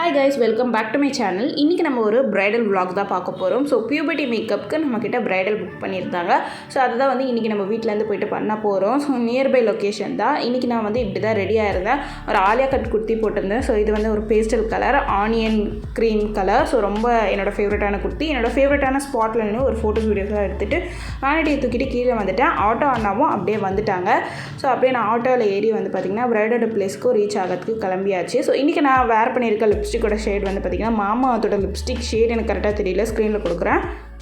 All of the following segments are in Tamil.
Hi guys welcome back to my channel இன்றைக்கி நம்ம ஒரு ப்ரைடல் விலாக் தான் பார்க்க போகிறோம் ஸோ பியூபர்ட்டி மேக்கப்புக்கு நம்மக்கிட்ட ப்ரைடல் புக் பண்ணியிருந்தாங்க. ஸோ அதுதான் வந்து இன்றைக்கி நம்ம வீட்டிலேருந்து போயிட்டு பண்ண போகிறோம் ஸோ நியர்பை லொக்கேஷன் தான். இன்றைக்கி நான் வந்து இப்படி தான் ரெடியாக இருந்தேன். ஒரு ஆலியா கட் குர்த்தி போட்டிருந்தேன். ஸோ இது வந்து ஒரு pastel colour onion green colour so ரொம்ப என்னோடய ஃபேவரட்டான குர்த்தி. என்னோடய ஃபேவரட்டான ஸ்பாட்டில் நின்று ஒரு ஃபோட்டோஸ் வீடியோஸ்லாம் எடுத்துகிட்டு வேனிட்டியை தூக்கிட்டு கீழே வந்துட்டேன். ஆட்டோ அண்ணாவும் அப்படியே வந்துட்டாங்க. ஸோ அப்படியே நான் ஆட்டோவில் ஏறி வந்து பார்த்திங்கன்னா ப்ரைடல் பிளேஸ்க்கு ரீச் ஆகிறதுக்கு கிளம்பியாச்சு. ஸோ இன்றைக்கி நான் வேர் பண்ணியிருக்க லிப்ஸ்டிக்கோட ஷேட் வந்து பார்த்திங்கன்னா மாமாவத்தோட லிப்ஸ்டிக் ஷேட் எனக்கு கரெக்டாக தெரியல. ஸ்க்ரீனில் கொடுக்குறேன்.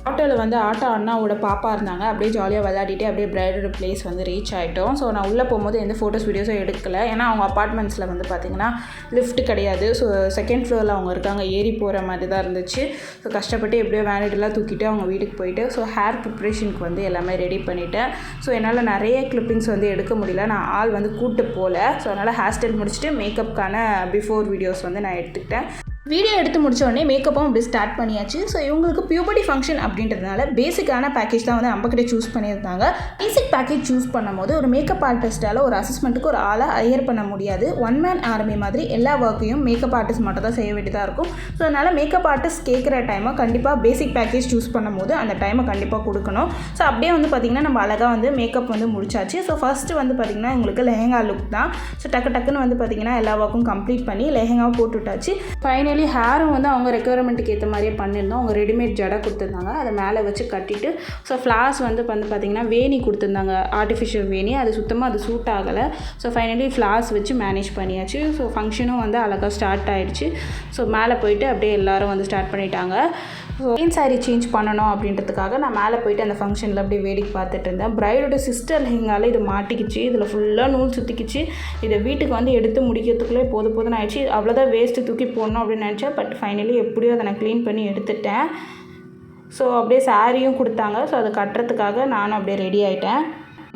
ஆட்டோவில் வந்து ஆட்டோ அண்ணாவோட பாப்பா இருந்தாங்க. அப்படியே ஜாலியாக விளையாடிட்டு அப்படியே பிரைடோட பிளேஸ் வந்து ரீச் ஆகிட்டோம் ஸோ நான் உள்ளே போகும்போது எந்த ஃபோட்டோஸ் வீடியோஸும் எடுக்கலை. ஏன்னா அவங்க அப்பார்ட்மெண்ட்ஸில் வந்து பார்த்திங்கன்னா லிஃப்ட் கிடையாது. ஸோ செகண்ட் ஃப்ளோரில் அவங்க இருக்காங்க. ஏறி போகிற மாதிரி தான் இருந்துச்சு. ஸோ கஷ்டப்பட்டு எப்படியோ வேனிட்டெலாம் தூக்கிட்டு அவங்க வீட்டுக்கு போயிட்டு ஸோ ஹேர் ப்ரிப்ரேஷனுக்கு வந்து எல்லாமே ரெடி பண்ணிட்டேன். ஸோ என்னால் நிறைய கிளிப்பிங்ஸ் வந்து எடுக்க முடியல. நான் ஆள் வந்து கூட்டு போகல ஸோ அதனால் ஹேர் ஸ்டைல் முடிச்சுட்டு மேக்கப்புக்கான பிஃபோர் வீடியோஸ் வந்து நான் எடுத்துக்கிட்டேன். வீடியோ எடுத்து முடிச்ச மேக்கப்பும் அப்படி ஸ்டார்ட் பண்ணியாச்சு. ஸோ இவங்களுக்கு பியூபர்ட்டி ஃபங்க்ஷன் அப்படின்றதுனால பேசிக்கான பேக்கேஜ் தான் வந்து நம்மக்கிட்ட சூஸ் பண்ணியிருந்தாங்க. பேசிக் பேக்கேஜ் சூஸ் பண்ணும்போது ஒரு மேக்கப் ஆர்டிஸ்ட்டால் ஒரு அசஸ்மெண்ட்டுக்கு ஒரு ஆளை ஹையர் பண்ண முடியாது. ஒன் மேன் ஆர்மி மாதிரி எல்லா ஒர்க்கையும் மேக்கப் ஆர்டிஸ்ட் மட்டும் தான் செய்ய வேண்டியதாக இருக்கும். ஸோ அதனால் மேக்கப் ஆர்டிஸ்ட் கேட்குற டைமை கண்டிப்பாக பேசிக் பேக்கேஜ் சூஸ் பண்ணும்போது அந்த டைமை கண்டிப்பாக கொடுக்கணும். ஸோ அப்படியே வந்து பார்த்திங்கன்னா நம்ம அழகாக வந்து மேக்கப் வந்து முடிச்சாச்சு. ஸோ ஃபஸ்ட்டு வந்து பார்த்திங்கன்னா உங்களுக்கு லெஹங்கா லுக் தான். ஸோ டக்கு டக்குன்னு வந்து பார்த்திங்கன்னா எல்லா ஒர்க்கும் கம்ப்ளீட் பண்ணி லெஹங்காவும் போட்டு விட்டாச்சு ஆக்சுவலி ஹேரும் வந்து அவங்க ரெக்குவயர்மெண்ட்டுக்கு ஏற்ற மாதிரியே பண்ணியிருந்தோம். அவங்க ரெடிமேட் ஜடை கொடுத்துருந்தாங்க. அதை மேலே வச்சு கட்டிட்டு ஸோ ஃப்ளார்ஸ் வந்து வந்து பார்த்திங்கன்னா வேணி கொடுத்துருந்தாங்க. ஆர்டிஃபிஷியல் வேணி. அது சுத்தமாக அது சூட் ஆகலை. ஸோ ஃபைனலி ஃப்ளார்ஸ் வச்சு மேனேஜ் பண்ணியாச்சு. ஸோ ஃபங்க்ஷனும் வந்து அழகாக ஸ்டார்ட் ஆகிடுச்சு ஸோ மேலே போயிட்டு அப்படியே எல்லாரும் வந்து ஸ்டார்ட் பண்ணிட்டாங்க. ஸோ ஏன் சாரீ சேஞ்ச் பண்ணணும் அப்படின்றதுக்காக நான் மேலே போயிட்டு அந்த ஃபங்க்ஷனில் அப்படியே வேடிக்கை பார்த்துட்டு இருந்தேன். பிரைடோட சிஸ்டர் லெஹங்கால இது மாட்டிக்கிச்சு. இதில் ஃபுல்லாக நூல் சுற்றிக்கிச்சு இதை வீட்டுக்கு வந்து எடுத்து முடிக்கிறதுக்குள்ளே போது போதுன்னு ஆயிடுச்சு. அவ்வளோதான் வேஸ்ட்டு தூக்கி போடணும் அப்படின்னு நினச்சேன். பட் ஃபைனலி எப்படியோ அதை நான் க்ளீன் பண்ணி எடுத்துட்டேன். ஸோ அப்படியே சாரியும் கொடுத்தாங்க. ஸோ அதை கட்டுறதுக்காக நானும் அப்படியே ரெடி ஆகிட்டேன்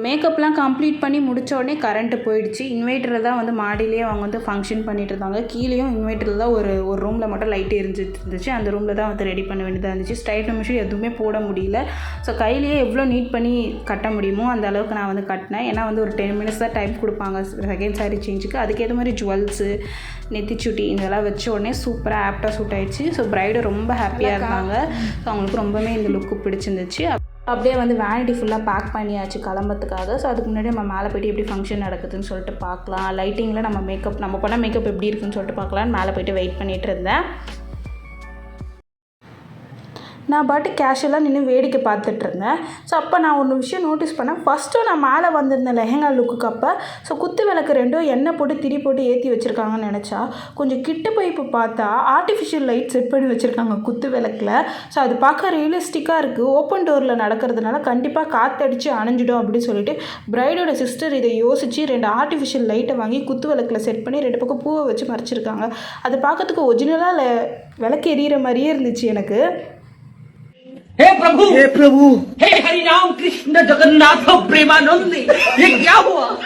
மேக்கப்லாம் கம்ப்ளீட் பண்ணி முடிச்ச உடனே கரண்ட்டு போயிடுச்சு. இன்வெர்ட்டரில் தான் வந்து மாடியிலேயே அவங்க வந்து ஃபங்க்ஷன் பண்ணிட்டு இருந்தாங்க. கீழேயும் இன்வெர்ட்டரில் தான் ஒரு ஒரு ரூமில் மட்டும் லைட் எரிஞ்சிட்டு இருந்துச்சு. அந்த ரூமில் தான் வந்து ரெடி பண்ண வேண்டியதாக இருந்துச்சு. ஸ்டைட் மிஷின் எதுவுமே போட முடியல. ஸோ கையிலேயே எவ்வளோ நீட் பண்ணி கட்ட முடியுமோ அந்த அளவுக்கு நான் வந்து கட்டினேன். ஏன்னா வந்து ஒரு டென் மினிட்ஸ் தான் டைம் கொடுப்பாங்க. செகண்ட் சாரி சேஞ்சுக்கு அதுக்கேற்ற மாதிரி ஜுவல்ஸு நெத்திச்சுட்டி இதெல்லாம் வச்ச உடனே சூப்பராக ஆப்டாக சூட் ஆயிடுச்சு. ஸோ ப்ரைடு ரொம்ப ஹாப்பியாக இருந்தாங்க. ஸோ அவங்களுக்கு ரொம்பவே இந்த லுக்கு பிடிச்சிருந்துச்சு. அப்படியே வந்து வேனிட்டி ஃபுல்லாக பேக் பண்ணியாச்சு கிளம்புறதுக்காக. ஸோ அதுக்கு முன்னாடி நம்ம மேலே போயிட்டு எப்படி ஃபங்க்ஷன் நடக்குதுன்னு சொல்லிட்டு பார்க்கலாம். லைட்டிங்கில் நம்ம மேக்கப் நம்ம பண்ண மேக்கப் எப்படி இருக்குன்னு சொல்லிட்டு பார்க்கலான்னு மேலே போயிட்டு வெயிட் பண்ணிகிட்டு இருந்தேன். நான் பாட்டு கேஷுவலாக நின்று வேடிக்கை பார்த்துட்டு இருந்தேன் ஸோ அப்போ நான் ஒரு விஷயம் நோட்டீஸ் பண்ணேன். ஃபஸ்ட்டு நான் மேலே வந்திருந்த லெஹங்கா லுக்குக்கு அப்போ ஸோ குத்து விளக்கு ரெண்டும் எண்ணெய் போட்டு திரி போட்டு ஏற்றி வச்சுருக்காங்கன்னு நினச்சா கொஞ்சம் கிட்ட போய் இப்போ பார்த்தா ஆர்டிஃபிஷியல் லைட் செட் பண்ணி வச்சுருக்காங்க குத்து விளக்கில். ஸோ அது பார்க்க ரியலிஸ்டிக்காக இருக்குது ஓப்பன் டோரில் நடக்கிறதுனால கண்டிப்பாக காற்றடிச்சு அணைஞ்சிடும் அப்படின்னு சொல்லிட்டு ப்ரைடோட சிஸ்டர் இதை யோசித்து ரெண்டு ஆர்டிஃபிஷியல் லைட்டை வாங்கி குத்து விளக்கில் செட் பண்ணி ரெண்டு பக்கம் பூவை வச்சு மறைச்சிருக்காங்க. அது பார்க்கறதுக்கு ஒரிஜினலாக விளக்கு எரியிற மாதிரியே இருந்துச்சு எனக்கு. हे प्रभु! हे प्रभु! हे हरिम कृष्ण जगन्नाथ प्रेमानंद ये क्या हुआ?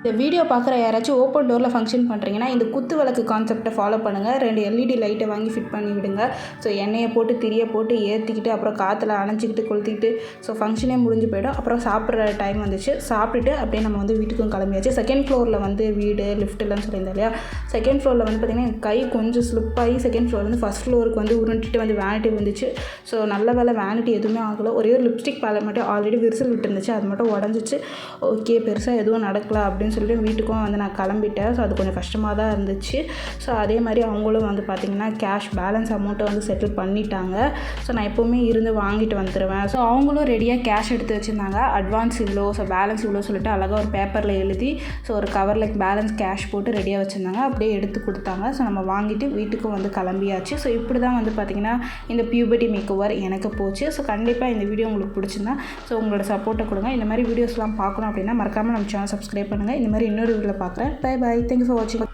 இந்த வீடியோ பார்க்குற யாராச்சும் ஓப்பன் டோரில் ஃபங்க்ஷன் பண்ணுறீங்கன்னா இந்த குத்து விளக்கு கான்செப்டை ஃபாலோ பண்ணுங்கள் ரெண்டு எல்இடி லைட்டை வாங்கி ஃபிட் பண்ணி விடுங்க. ஸோ எண்ணெயை போட்டு திரியை போட்டு ஏற்றிக்கிட்டு அப்புறம் காற்றுல அணைச்சிக்கிட்டு கொளுத்திக்கிட்டு ஸோ ஃபங்க்ஷனே முடிஞ்சு போயிடும். அப்புறம் சாப்பிட்ற டைம் வந்துச்சு. சாப்பிட்டுட்டு அப்படியே நம்ம வந்து வீட்டுக்கும் கிளம்பியாச்சு. செகண்ட் ஃப்ளோரில் வந்து வீடு லிஃப்ட்லாம் சொல்லியிருந்தேன் இல்லையா? செகண்ட் ஃப்ளோரில் வந்து பார்த்திங்கன்னா என் கை கொஞ்சம் ஸ்லிப் ஆகி செகண்ட் ஃப்ளோர் வந்து ஃபஸ்ட் ஃப்ளோருக்கு வந்து உருண்டுட்டு வந்து வேனிட்டி வந்துச்சு. ஸோ நல்ல வேலை வேனிட்டி எதுவுமே ஆகலை. ஒரே ஒரு லிப்ஸ்டிக் பேலை மட்டும் ஆல்ரெடி விரிசல் விட்டுருந்துச்சு. அது மட்டும் உடஞ்சிச்சு. ஓகே பெருசாக எதுவும் நடக்கலாம் அப்படின்னு அப்படின்னு சொல்லிட்டு வீட்டுக்கும் வந்து நான் கிளம்பிட்டேன். ஸோ அது கொஞ்சம் கஷ்டமாக தான் இருந்துச்சு. ஸோ அதே மாதிரி அவங்களும் வந்து பார்த்திங்கன்னா கேஷ் பேலன்ஸ் அமௌண்ட்டை வந்து செட்டில் பண்ணிட்டாங்க. ஸோ நான் எப்போவுமே இருந்து வாங்கிட்டு வந்துடுவேன் ஸோ அவங்களும் ரெடியாக கேஷ் எடுத்து வச்சுருந்தாங்க. அட்வான்ஸ் இவ்வளோ ஸோ பேலன்ஸ் இவ்வளோ சொல்லிட்டு அழகாக ஒரு பேப்பரில் எழுதி ஸோ ஒரு கவரில் பேலன்ஸ் கேஷ் போட்டு ரெடியாக வச்சுருந்தாங்க. அப்படியே எடுத்து கொடுத்தாங்க. ஸோ நம்ம வாங்கிட்டு வீட்டுக்கும் வந்து கிளம்பியாச்சு. ஸோ இப்படி தான் வந்து பார்த்திங்கன்னா இந்த பியூபர்ட்டி மேக் ஓவர் எனக்கு போச்சு. ஸோ கண்டிப்பாக இந்த வீடியோ உங்களுக்கு பிடிச்சிருந்தா ஸோ உங்களோட சப்போர்ட்டை கொடுங்க. இந்த மாதிரி வீடியோஸ்லாம் பார்க்கணும் அப்படின்னா மறக்காமல் நம்ம சேனல் சப்ஸ்கிரைப் பண்ணுங்கள் இந்த மாதிரி இன்னொரு வீடியோவில் பார்க்குறேன். பை பை தேங்க்யூ ஃபார் வாட்சிங்